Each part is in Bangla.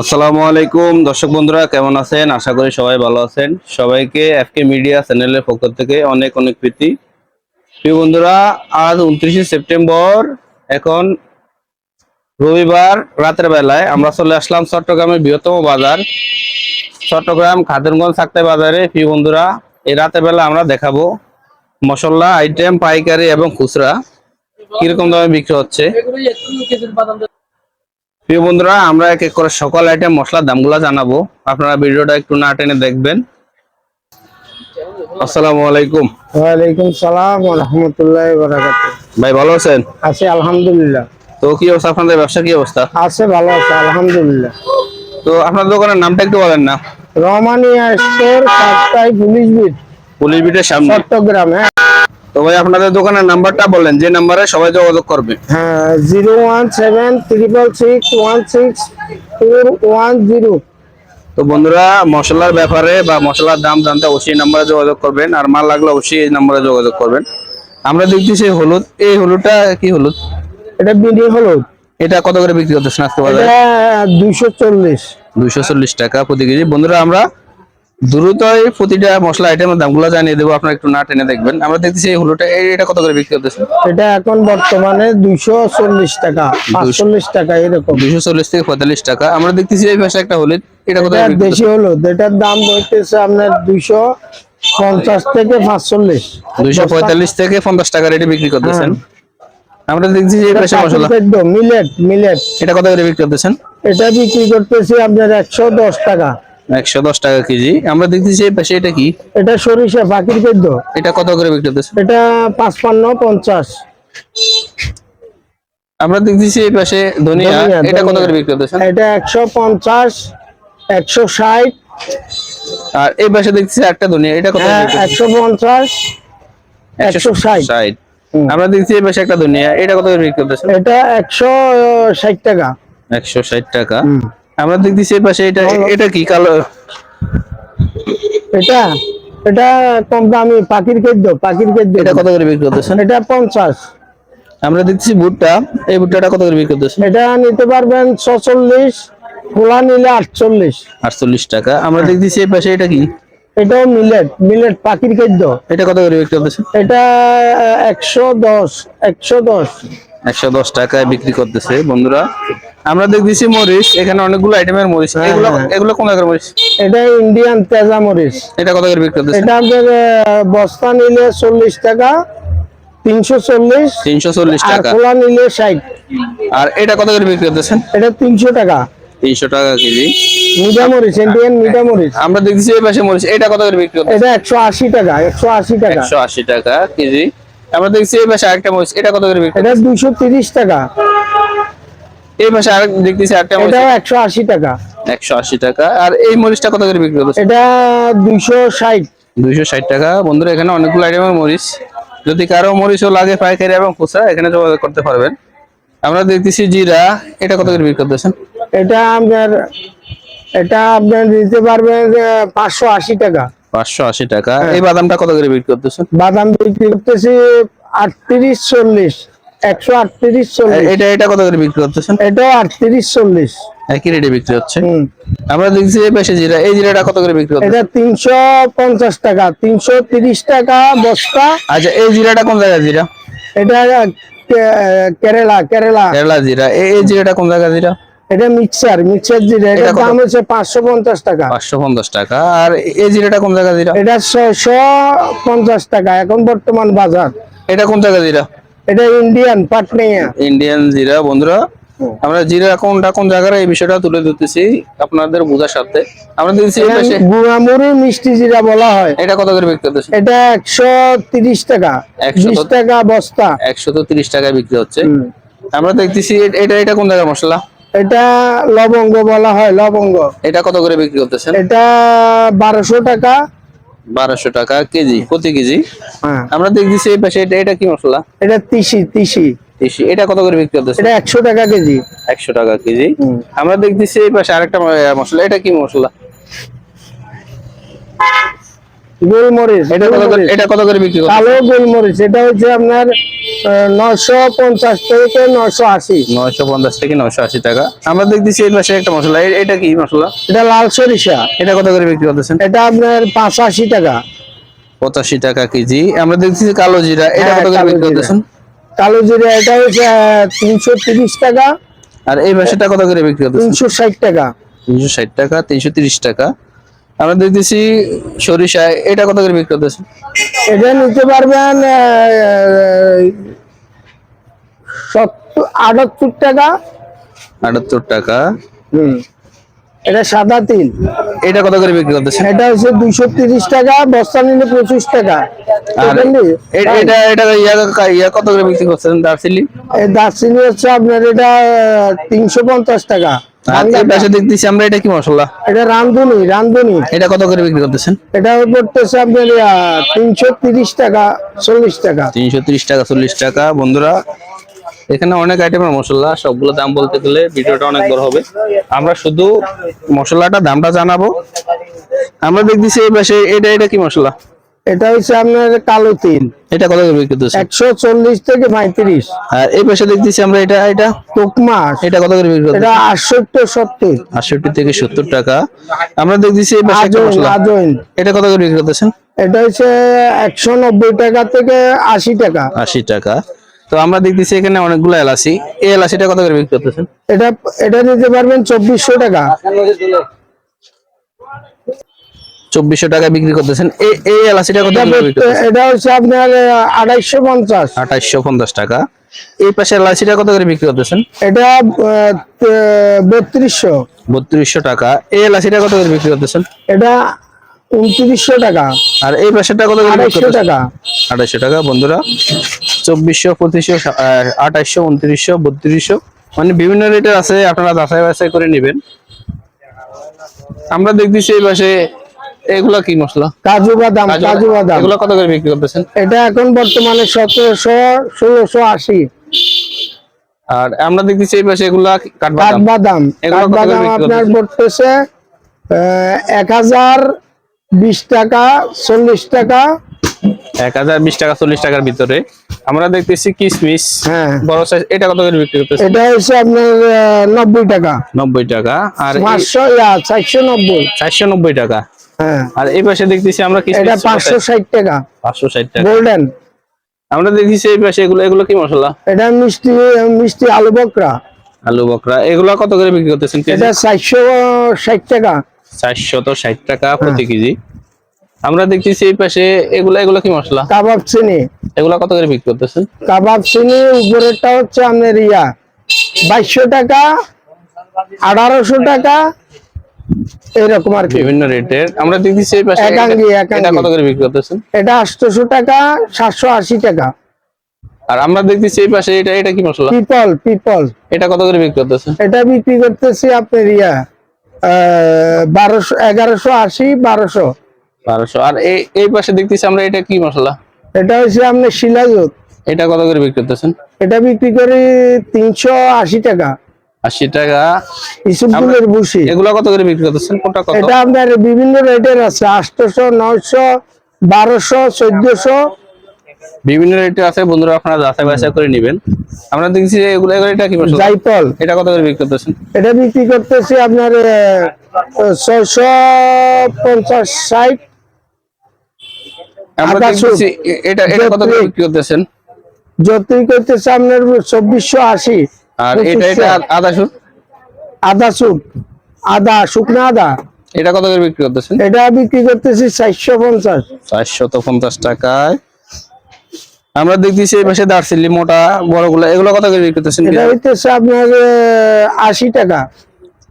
আসসালামু আলাইকুম। দর্শক বন্ধুরা, কেমন আছেন? আশা করি সবাই ভালো আছেন। সবাইকে এফকে মিডিয়া চ্যানেলের পক্ষ থেকে অনেক অনেক প্রীতি। প্রিয় বন্ধুরা, আজ উনত্রিশে সেপ্টেম্বর, এখন রবিবার রাতের বেলায় আমরা চলে আসলাম চট্টগ্রামের বৃহত্তম বাজার, চট্টগ্রাম খাদেরগঞ্জ থাকতে বাজারে। প্রিয় বন্ধুরা, এই রাতের বেলা আমরা দেখাবো মশলা, আইটেম, পাইকারি এবং খুচরা। কীরকম দামে বিক্রি হচ্ছে? প্রিয় বন্ধুরা আমরা এক এক করে সকল আইটেম মশলার দামগুলো জানাব। আপনারা ভিডিওটা একটু না টেনে দেখবেন। আসসালামু আলাইকুম। ওয়ালাইকুম সালাম রহমতুল্লাহ বারাকাত ভাই ভালো আছেন? আছে আলহামদুলিল্লাহ। তো কি অবস্থা আপনাদের? ব্যবসা কি অবস্থা? আছে ভালো আছে আলহামদুলিল্লাহ। তো আপনার দোকানের নামটা একটু বলেন না। Rahmania store police beat. Police বিটের সামনে। চট্টগ্রাম হ্যাঁ। তো ভাই আপনাদের দোকানের নাম্বারটা বলেন যে নাম্বারে সবাই যোগাযোগ করবে। হ্যাঁ zero one seven triple six one six four one zero তো বন্ধুরা মশলার ব্যাপারে বা মশলার দাম জানতে অবশ্যই নাম্বারে যোগাযোগ করবেন আর মাল লাগলে অবশ্যই এই নাম্বারে যোগাযোগ করবেন। আমরা দেখতেছি হলুদ এই হলুদটা কি হলুদ? এটা বিডি হলুদ। এটা কত করে বিক্রি করতেছেন আজকে বাজারে? এটা দুইশো চল্লিশ। দুইশো চল্লিশ টাকা প্রতি কেজি। বন্ধুরা আমরা দ্রুতই প্রতিটা মশলা আইটেমের দামগুলো জানিয়ে দেবো আপনারা একটু না টেনে দেখবেন। আমরা দেখতেছি এই হলুদটা এই- এটা কত করে বিক্রি করতেছে এটা এখন বর্তমানে দুইশো চল্লিশ টাকা পাঁচচল্লিশ টাকা এরকম। দুইশো চল্লিশ থেকে পঁয়তাল্লিশ টাকা। আমরা দেখতেছি এই পাশে একটা হলুদ এটা কত এটা দেশি হলুদ এটার দাম হইতেছে আপনার দুইশো পঞ্চাশ থেকে পাঁচচল্লিশ। দুইশো পঁয়তাল্লিশ থেকে পঞ্চাশ টাকা রেটে বিক্রি করতেছেন। আমরা দেখতেছি এই পাশে মশলা মিলেট মিলেট এটা কত করে বিক্রি করতেছেন? এটা বিক্রি করতেছি আপনার একশো দশ টাকা। একশো দশ টাকা কেজি। আমরা দেখতেছি এই পাশে এটা কি? এটা সরিষা পাখির খাদ্য এটা কত করে বিক্রি করতেছেন? এটা পাঁচপান্ন পঞ্চাশ। আমরা দেখতেছি এই পাশে ধনিয়া। এটা কত করে বিক্রি এটা একশো পঞ্চাশ একশো ষাট। আর এই পাশে দেখতেছি একটা ধনিয়া। এটা কত হ্যাঁ? একশো পঞ্চাশ একশো ষাট। ষাট। আমরা দেখছি এই পাশে একটা ধনিয়া। এটা কত করে বিক্রি করতেছেন? এটা একশো ষাট টাকা। একশো ষাট টাকা। আমরা দেখতেছি পাশে এটা এটা কি কালো? এটা এটা কম দামি পাখির খাদ্য পাখির খাদ্য। এটা কত করে বিক্রি করতেছেন? এটা পঞ্চাশ। আমরা দেখতেছি ভুট্টা এই ভুট্টাটা কত করে বিক্রি করতেছেন? এটা নিতে পারবেন ছচল্লিশ খোলা নিলে আটচল্লিশ। আটচল্লিশ টাকা। আমরা দেখতেছি এই পাশে এটা কি? এটাও মিলেট মিলেট পাখির খাদ্য। এটা কত করে বিক্রি করতেছেন? এটা একশো দশ একশো দশ। একশো দশ টাকায় বিক্রি করতেছে। বন্ধুরা আমরা দেখতেছি মরিচ এখানে অনেকগুলো আইটেমের মরিচ। হ্যাঁ, এগুলো হ্যাঁ। এগুলো কোন জায়গার মরিচ? এটা ইন্ডিয়ান তেজা মরিচ। এটা কত করে বিক্রি করতেছে এটা আপনার আহ, বস্তা নিলে চল্লিশ টাকা তিনশো চল্লিশ তিনশো চল্লিশ আর টাকা। খোলা নিলে ষাট। আর এটা কত করে বিক্রি করতেছেন? এটা তিনশো টাকা। তিনশো টাকা কেজি। মিঠা মরিচ ইন্ডিয়ান মিঠা মরিচ। আমরা দেখতেছি এই পাশে মরিচ এটা কত করে বিক্রি করতেছে এটা একশো আশি টাকা একশো আশি টাকা। একশো আশি টাকা কেজি। আমরা দেখছি এই পাশে আরেকটা মরিচ এটা কত করে বিক্রি এটা দুইশো তিরিশ টাকা। এই পাশে আরেক দেখতেছি আরেকটা একশো আশি টাকা। একশো আশি টাকা। আর এই মরিচটা কত করে বিক্রি করতেছে এটা দুইশো ষাট। দুইশো ষাট টাকা। বন্ধুরা এখানে অনেকগুলো আইটেমের মরিচ। যদি কারও মরিচও লাগে পাইকারি এবং খুচরা এখানে যোগাযোগ করতে পারবেন। আমরা দেখতেছি জিরা। এটা কত করে বিক্রি করতেছেন? এটা আপনার এটা আপনার দিতে পারবেন পাঁচশো আশি টাকা। পাঁচশো আশি টাকা। এই বাদামটা কত করে বিক্রি করতেছেন? বাদাম বিক্রি করতেছি আটত্রিশ চল্লিশ। একশো আটত্রিশ চল্লিশ। এটা এটা কত করে বিক্রি করতেছেন? এটাও আটত্রিশ চল্লিশ। একই রেটে বিক্রি হচ্ছে? আমরা দেখছি এই পাশে জিরা এই জিরাটা কত করে বিক্রি এটা তিনশো পঞ্চাশ টাকা তিনশো তিরিশ টাকা বস্তা। আচ্ছা এই জিরাটা কোন জায়গায় জিরা? এটা কেরালা কেরালা। কেরালা জিরা। এই জিরাটা কোন জায়গায় জিরা? এটা মিক্সার মিক্সার জিরা। এটা দাম হচ্ছে পাঁচশো পঞ্চাশ টাকা। পাঁচশো পঞ্চাশ টাকা। আর এই জিরাটা কোন জায়গায় জিরা? এটা ছয়শো পঞ্চাশ টাকা এখন বর্তমান বাজার। এটা কোন জায়গায় জিরা? এটা ইন্ডিয়ান পাটনিয়া ইন্ডিয়ান জিরা বন্ধুরা আমরা জিরা কোনটা কোন জায়গার এই বিষয়টা তুলে ধরতেছি আপনাদের বোঝার সাথে। আমরা পাশে। গুড়ামুড়ি মিষ্টি জিরা বলা হয়। এটা কত করে বিক্রি করতেছে এটা একশো তিরিশ টাকা। 130 বিশ টাকা বস্তা। একশো তো তিরিশ টাকায় বিক্রি হচ্ছে। আমরা দেখতেছি এটা এটা কোন জায়গার মশলা? এটা লবঙ্গ বলা হয় লবঙ্গ। এটা কত করে বিক্রি করতেছেন? এটা বারোশো টাকা। বারোশো টাকা কেজি প্রতি কেজি। হ্যাঁ। আমরা দেখছি এই পাশে এটা এটা কি মশলা? এটা তিসি তিসি। তিসি। এটা কত করে বিক্রি করতেছে এটা একশো টাকা কেজি। একশো টাকা কেজি। আমরা দেখতেছি এই পাশে আরেকটা মশলা। এটা কি মশলা? গোলমরিচ এটা কত করে এটা কত করে বিক্রি করতেছে কালো গোলমরিচ এটা হচ্ছে আপনার থেকে টাকা। আমরা দেখতেছি এই পাশে একটা মশলা এটা কি মশলা? এটা লাল সরিষা। এটা কত করে বিক্রি করতেছেন? এটা আপনার পাঁচাশি টাকা। পঁচাশি টাকা কেজি। আমরা দেখতেছি কালো জিরা এটা হ্যাঁ, কত করে বিক্রি করতেছেন? কালো জিরা এটা হচ্ছে তিনশো তিরিশ টাকা। আর এই পাশেটা কত করে বিক্রি করতেছেন? তিনশো ষাট টাকা। তিনশো ষাট টাকা তিনশো তিরিশ টাকা। আমরা দেখতেছি সরিষা এটা কত করে বিক্রি করতেছেন এটা নিতে পারবেন সত্তর আটাত্তর টাকা। আটাত্তর টাকা। হুম। এটা সাদা তিল। এটা কত করে বিক্রি করতেছেন এটা হচ্ছে দুইশো তিরিশ টাকা বস্তা নিলে পঁচিশ টাকা? এটা এটা ইয়া ইয়া কত করে বিক্রি করতেছেন দার্জিলিং? এই দার্চিনি হচ্ছে আপনার এটা তিনশো পঞ্চাশ টাকা। পাশে দেখতেছি আমরা এটা কি মশলা? এটা রান্ধুনি রান্ধুনি। এটা কত করে বিক্রি করতেছেন? এটা পড়তেছে আপনার তিনশো তিরিশ টাকা চল্লিশ টাকা। তিনশো ত্রিশ টাকা চল্লিশ টাকা। বন্ধুরা এখানে অনেক আইটেমের মশলা সবগুলো দাম বলতে গেলে ভিডিওটা অনেক বড় হবে। আমরা শুধু মশলাটা দামটা জানাব। আমরা দেখতেছি এই পাশে এটা এটা কি মশলা? এটা হচ্ছে আপনার কালো তিল। এটা কত করে বিক্রি করতেছেন? একশো চল্লিশ থেকে পঁয়ত্রিশ। আর এই পাশে দেখতেছি আমরা এটা এটা? টুকমাস এটা কত করে বিক্রি এটা করতেছেন? আটষট্টি সত্তর। আটষট্টি থেকে সত্তর টাকা। আমরা দেখতেছি এই পাশে একটা মশলা। এটা কত করে বিক্রি করতেছেন? এটা হচ্ছে একশো নব্বই টাকা থেকে আশি টাকা। আশি টাকা। তো আমরা দেখতেছি এখানে অনেকগুলো এলাচি। এই এলাচিটা কত করে বিক্রি করতেছেন? এটা এটা নিতে পারবেন চব্বিশশো টাকা। চব্বিশশো টাকা বিক্রি করতেছেন। এই এলাচিটা কত এটা হচ্ছে আপনার আড়াইশো পঞ্চাশ। আঠাশশো পঞ্চাশ টাকা। এই পাশে এলাচিটা কত করে বিক্রি করতেছেন? এটা বত্রিশশো। বত্রিশশো টাকা। এই এলাচিটা কত করে বিক্রি করতেছেন? এটা উনত্রিশশো টাকা। আর এই পাশেটা কত আড়াইশো টাকা। আঠাশশো টাকা বন্ধুরা। চব্বিশশো পঁচিশশো আঠাশশো উনত্রিশশো বত্রিশশো। মানে বিভিন্ন রেটের আছে আপনারা যাচাই বাছাই করে নেবেন। আমরা দেখতেছি এই পাশে এগুলা কি মশলা? কাজু বাদাম কাজু বাদাম। এগুলো কত করে বিক্রি করতেছেন? এটা এখন বর্তমানে সতেরোশো ষোলোশো আশি। আর আমরা দেখতেছি এই পাশে এগুলা কাঠবাদাম। কাঠবাদাম আপনার পড়তেছে এক হাজার বিশ টাকা চল্লিশ টাকা। এক হাজার বিশ টাকা চল্লিশ টাকার ভিতরে। আমরা দেখতেছি কিসমিস। হ্যাঁ। বড় সাইজ এটা কত করে বিক্রি করতেছে এটা হচ্ছে আপনার নব্বই টাকা। নব্বই টাকা। আর পাঁচশো চারশো নব্বই। চারশো নব্বই টাকা। আর এই পাশে দেখতেছি আমরা এটা পাঁচশো ষাট টাকা। পাঁচশো ষাট টাকা। গোল্ডেন আমরা দেখতেছি এই পাশে এগুলো এগুলো কি মশলা? এটা মিষ্টি মিষ্টি আলু বকরা। আলু বকরা। এগুলো কত করে বিক্রি করতেছেন এটা চারশো ষাট টাকা। চারশো তো ষাট টাকা প্রতি কেজি। আমরা দেখতেছি এই পাশে এগুলো এগুলো কি মশলা? কাবাব চিনি। এগুলো কত করে বিক্রি করতেছেন? কাবাব চিনি উপরেরটা হচ্ছে আপনার ইয়া। বাইশশো টাকা আঠারোশো টাকা এরকম আর বিভিন্ন রেটের। আমরা দেখতেছি এই পাশে। একাঙ্গি, একাঙ্গি। কত করে বিক্রি করতেছেন? এটা আটশোশো টাকা সাতশো আশি টাকা। আর আমরা দেখতেছি এই পাশে এটা এটা কি মশলা? People people. এটা কত করে বিক্রি করতেছেন? এটা বিক্রি করতেছি আপনার ইয়া বারোশো এগারোশো আশি বারোশো। বারোশো। আর এই এই পাশে দেখতেছি আমরা এটা কি মশলা? এটা হচ্ছে আপনার শিলাজত এটা কত করে বিক্রি করতেছেন? এটা বিক্রি করি তিনশো আশি টাকা। আশি টাকা। ইসুফুলের ভুসি। এগুলো কত করে বিক্রি করতেছেন? কোনটা কত? এটা আপনার বিভিন্ন রেটের আছে আটশোশো নয়শো বারোশো চোদ্দশো। বিভিন্ন রেটে আছে বন্ধুরা আপনারা যাচাই বাছাই করে নেবেন। আমরা দেখছি যে এগুলো এটা কি মশলা জাইপল। এটা কত করে বিক্রি করতেছেন? এটা বিক্রি করতেছি আপনার ছয়শো পঞ্চাশ ষাট। আমরা আদা দেখতেছি এ- এটা এটা কত করে বিক্রি করতেছেন? যতই করতেছে আপনার চব্বিশশো আশি। আর এটা এটা আদা সুর আদা সুপ আদা শুকনো আদা। এটা কত করে বিক্রি করতেছেন? এটা বিক্রি করতেছি চারশো পঞ্চাশ। চারশত পঞ্চাশ টাকায়। আমরা দেখতেছি এই পাশে দার্সিলি মোটা বড়গুলো এগুলো কত করে বিক্রি করতেছেন এটা হইতেছে আপনার আশি টাকা।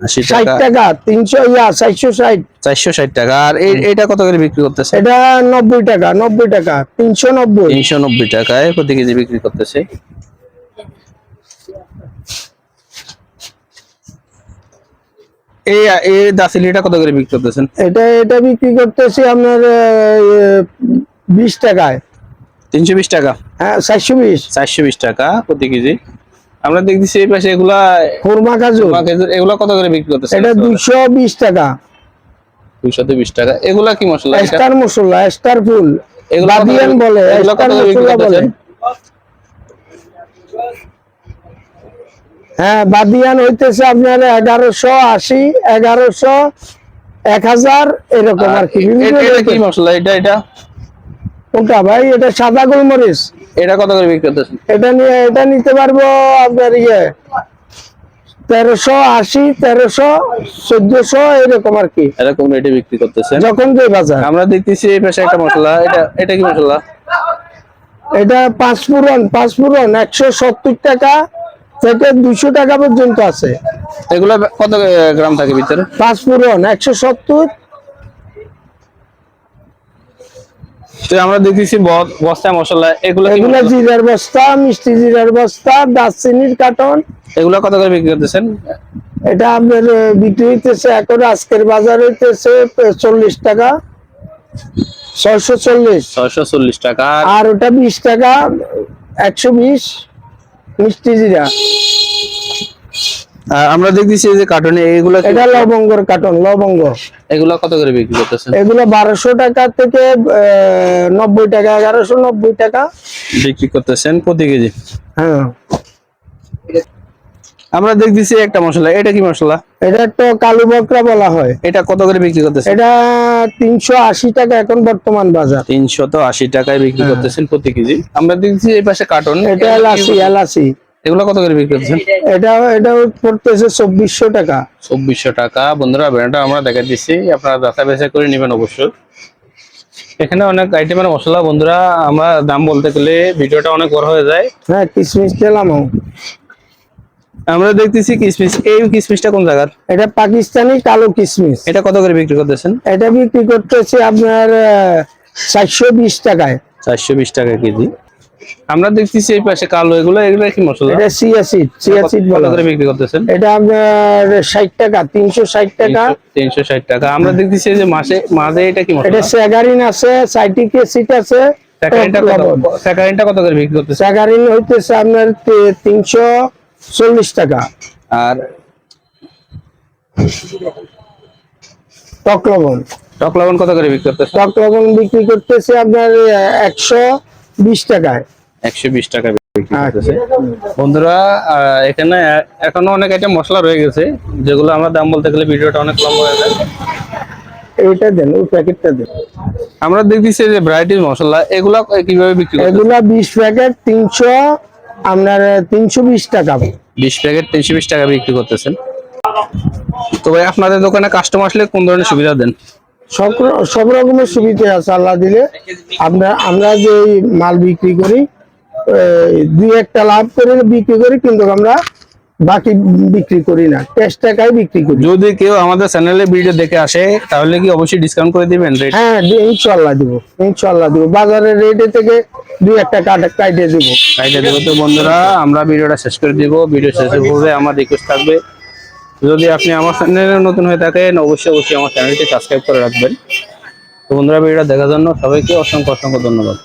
আশি ষাট টাকা। টাকা তিনশো ইয়া চারশো ষাট। চারশো ষাট টাকা। আর এই- এটা কত করে বিক্রি করতেছে এটা নব্বই টাকা নব্বই টাকা তিনশো নব্বই। তিনশো নব্বই টাকায় প্রতি কেজি বিক্রি করতেছে। এই এই দাসিলিটা কত করে বিক্রি করতেছেন? এটা এটা বিক্রি করতেছি আপনার বিশ টাকায়। তিনশো বিশ টাকা? হ্যাঁ চারশো বিশ। চারশো বিশ টাকা প্রতি কেজি। আমরা দেখতেছি এই পাশে এগুলা খুরমা কাজু এগুলা কত করে বিক্রি করতেছে এটা দুইশো বিশ টাকা। দুইশো বিশ টাকা। এগুলা কি মশলা? স্টার মশলা স্টার ফুল। এগুলো বলে স্টার মশলা বলে? হ্যাঁ বাদিয়ান হইতেছে আপনার এগারোশো আশি এগারোশো এক হাজার এরকম আর কি এটা এটা মশলা? এটা এটা? কোনটা ভাই? এটা সাদা গোলমরিচ। এটা কত করে বিক্রি করতেছেন? এটা নিয়ে এটা নিতে পারব আপনার ইয়ে তেরোশো আশি তেরোশো চোদ্দশো এরকম আর কি এরকম রেটে বিক্রি করতেছেন? যখন যে বাজার। আমরা দেখতেছি এই পাশে একটা মশলা। এটা এটা কি মশলা? এটা পাঁচ ফুরন পাঁচ ফুরন একশো সত্তর টাকা থেকে দুশো টাকা পর্যন্ত আছে। এগুলো কত গ্রাম থাকে ভিতরে? পাঁচ ফুরন একশো সত্তর। আমরা দেখতেছি বস্তা মশলা এগুলো এগুলো জিরার বস্তা মিষ্টি জিরার বস্তা দারচিনির কার্টন। এগুলো কত করে বিক্রি করতেছেন? এটা আপনার বিক্রি হইতেছে এখন আজকের বাজার হইতেছে চল্লিশ টাকা। ছয়শো চল্লিশ। ছয়শো চল্লিশ টাকা। আর ওটা বিশ টাকা একশো বিশ। মিষ্টি জিরা। আর আমরা দেখতেছি এই যে কার্টনে এগুলো এটা লবঙ্গর কার্টন লবঙ্গ। এগুলো কত করে বিক্রি করতেছেন? এগুলো 1200 টাকা থেকে আহ, নব্বই টাকা এগারোশো নব্বই টাকা। বিক্রি করতেছেন প্রতি কেজি? হ্যাঁ। আমরা দেখতেছি একটা মশলা এটা কি মশলা? এটা তো কালু বকরা বলা হয়। এটা কত করে বিক্রি করতেছে এটা তিনশো আশি টাকা এখন বর্তমান বাজার। তিনশো তো আশি টাকায় বিক্রি করতেছেন প্রতি কেজি। আমরা দেখছি এই পাশে কার্টন। এটা এলাচি এলাচি। এগুলো কত করে বিক্রি এটা এটা পড়তেছে চব্বিশশো টাকা। চব্বিশশো টাকা। বন্ধুরা আমরা দেখা দিচ্ছি। আপনারা বাছাই করে নেবেন অবশ্যই। এখানে অনেক আইটেমের মশলা বন্ধুরা। আমরা দাম বলতে গেলে ভিডিওটা অনেক বড় হয়ে যায়। হ্যাঁ কিশমিশ দিলাম। আমরা দেখতেছি কিসমিস। এই কিসমিসটা কোন জায়গার? এটা পাকিস্তানি কালো কিসমিস। এটা কত করে বিক্রি করতেছেন? এটা বিক্রি করতেছে আপনার চারশো বিশ টাকায়। চারশো বিশ টাকা কেজি। আমরা দেখতেছি এই পাশে কালো এগুলো এগুলো কি মশলা? এটা সিয়াসিড কত বলা করে বিক্রি করতেছেন? এটা আপনার ষাট টাকা তিনশো ষাট টাকা। তিনশো ষাট টাকা। আমরা দেখতেছি এই যে মাসে মাঝে এটা কি মশলা? এটা স্যাগারিন আছে সাইটিক অ্যাসিড আছে স্যাকারিনটা কত করে বিক্রি করতেছে স্যাগারিন হইতেছে আপনার তি- তিনশো চল্লিশ টাকা। আর টক লবণ। টক লবণ কত করে বিক্রি করতেছে টক লবণ বিক্রি করতেছে আপনার একশো বিশ টাকায়। একশো বিশ টাকা আচ্ছা। বন্ধুরা এখানে এখনও অনেক আইটেম মশলা রয়ে গেছে যেগুলো আমরা দাম বলতে গেলে ভিডিওটা অনেক লম্বা হয়ে যায়। এইটা দেন ওই প্যাকেটটা দেন। আমরা দেখতেছি যে ভ্যারাইটির মশলা এগুলা কীভাবে বিক্রি এগুলা বিশ প্যাকেট তিনশো আপনার তিনশো বিশ টাকা। বিশ প্যাকেট তিনশো বিশ টাকা বিক্রি করতেছেন। তো ভাই আপনাদের দোকানে কাস্টমার আসলে কোন ধরনের সুবিধা দেন? সব সব রকমের সুবিধা আছে আল্লাহ দিলে। আমরা আমরা যে মাল বিক্রি করি দুই একটা লাভ করে বিক্রি করি কিন্তু আমরা বাকি বিক্রি করি না। ক্যাশ টাকায় বিক্রি করি। যদি কেউ আমাদের চ্যানেলে ভিডিও দেখে আসে তাহলে কি অবশ্যই ডিসকাউন্ট করে দিবেন রেট হ্যাঁ ইনশাল্লাহ দিব। ইনশাল্লাহ দিব। বাজারের রেটে থেকে দুই একটা কাটা কাটে দিব। রাইটে দেবো তো বন্ধুরা আমরা ভিডিওটা শেষ করে দিব। ভিডিও শেষে পূর্বে আমার রিকোয়েস্ট থাকবে যদি আপনি আমার চ্যানেলে নতুন হয়ে থাকেন অবশ্যই অবশ্যই আমার চ্যানেলটি সাবস্ক্রাইব করে রাখবেন। তো বন্ধুরা ভিডিওটা দেখার জন্য সবাইকে অসংখ্য অসংখ্য ধন্যবাদ।